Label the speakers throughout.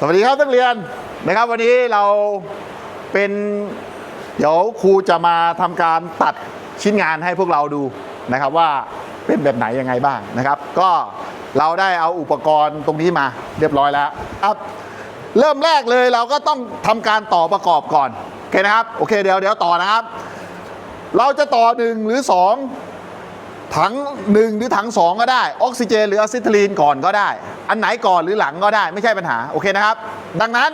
Speaker 1: สวัสดีครับนักเรียนนะครับวันนี้เราเป็นเดี๋ยวครูจะมาทำการตัดชิ้นงานให้พวกเราดูนะครับว่าเป็นแบบไหนยังไงบ้างนะครับ ก็เราได้เอาอุปกรณ์ตรงนี้มาเรียบร้อยแล้วครับเริ่มแรกเลยเราก็ต้องทำการต่อประกอบก่อนโอเคนะครับโอเคเดี๋ยวเดี๋ยวต่อนะครับ เราจะต่อหนึ่งหรือสอง ถังหนึ่งหรือถังสองก็ได้ ออกซิเจน หรืออะซิทลีนก่อนก็ได้ อันไหนก่อนหรือหลังก็ได้ไม่ใช่ปัญหา โอเคนะครับ ดังนั้น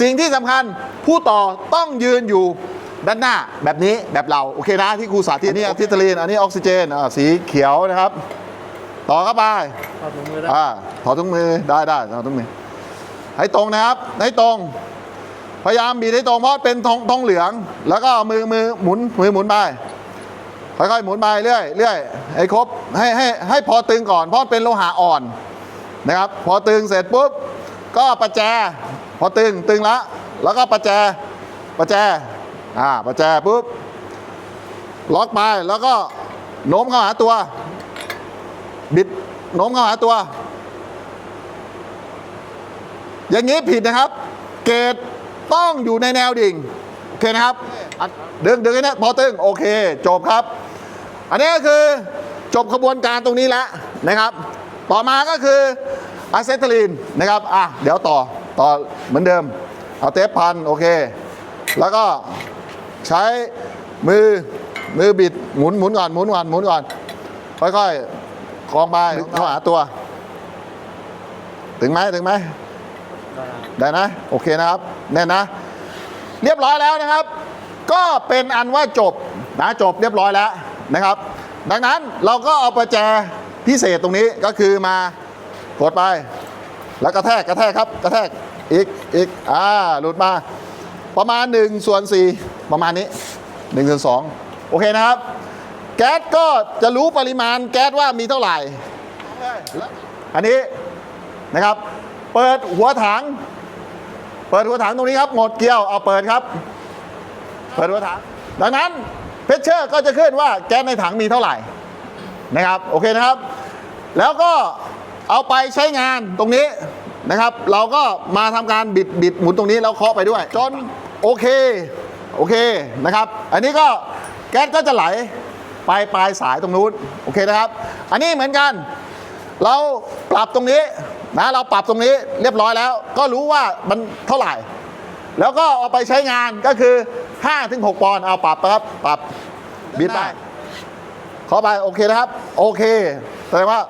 Speaker 1: สิ่งที่สำคัญผู้ต่อต้องยืนอยู่ด้านหน้าแบบนี้แบบเรา โอเคนะที่ครูสาธิตอันนี้อะซิทลีน อันนี้ออกซิเจนอ่าสีเขียวนะครับ ต่อเข้าไป
Speaker 2: ถอดถุงมือได้
Speaker 1: อ่าถอดถุงมือได้ได้ถอดถุงมือ ให้ตรงนะครับ ให้ตรง พยายามบีบให้ตรงเพราะเป็นทองทองเหลือง แล้วก็เอามือมือหมุนมือหมุนไป ค่อยๆหมุนไปเรื่อยเรื่อยให้ครบให้ให้ให้พอตึงก่อน เพราะเป็นโลหะอ่อนนะครับ พอตึงเสร็จปุ๊บ ก็ประแจ พอตึงตึงแล้วแล้วก็ประแจประแจอ่าประแจปุ๊บล็อกไปแล้วก็โน้มเข้าหาตัว บิดโน้มเข้าหาตัว อย่างนี้ผิดนะครับ เกตต้องอยู่ในแนวดิ่ง โอเคนะครับ ดึงดึงให้นะพอตึง โอเค จบครับ อันนี้ก็คือจบขบวนการตรงนี้แล้วนะครับ ต่อมาก็คืออะเซทลีนนะครับอะเดี๋ยวต่อต่อเหมือนเดิม เอาเทปพันโอเค แล้วก็ใช้มือมือบิดหมุนหมุนก่อนหมุนก่อนหมุนก่อน ค่อยๆคล้องไปเข้าหาตัว ถึงไหมถึงไหมได้นะ โอเคนะครับ แน่นนะ เรียบร้อยแล้วนะครับ ก็เป็นอันว่าจบนะจบเรียบร้อยแล้ว นะครับ ดังนั้นเราก็เอาประแจพิเศษตรงนี้ก็คือมากดไป แล้วกระแทกกระแทกครับกระแทกอีกอีกอ่าหลุดมาประมาณ1ส่วน4ประมาณนี้1ส่วน2โอเคนะครับ แก๊สก็จะรู้ปริมาณแก๊สว่ามีเท่าไหร่ อันนี้นะครับ เปิดหัวถัง เปิดหัวถังตรงนี้ครับหมดเกลียวเอาเปิดครับ เปิดหัวถังดังนั้น เพชเชอร์ก็จะขึ้นว่าแก๊สในถังมีเท่าไหร่นะครับโอเคนะครับ แล้วก็เอาไปใช้งานตรงนี้นะครับ เราก็มาทำการบิดบิดหมุนตรงนี้แล้วเคาะไปด้วย จนโอเคโอเคนะครับ อันนี้ก็แก๊สก็จะไหลไปปลายสายตรงนู้นโอเคนะครับ อันนี้เหมือนกัน เราปรับตรงนี้นะเราปรับตรงนี้เรียบร้อยแล้ว ก็รู้ว่ามันเท่าไหร่ แล้วก็เอาไปใช้งานก็คือ5ถึง6ปอนด์เอาปรับครับปรับ บิดไปขอไปโอเคนะครับ โอเคแสดงว่า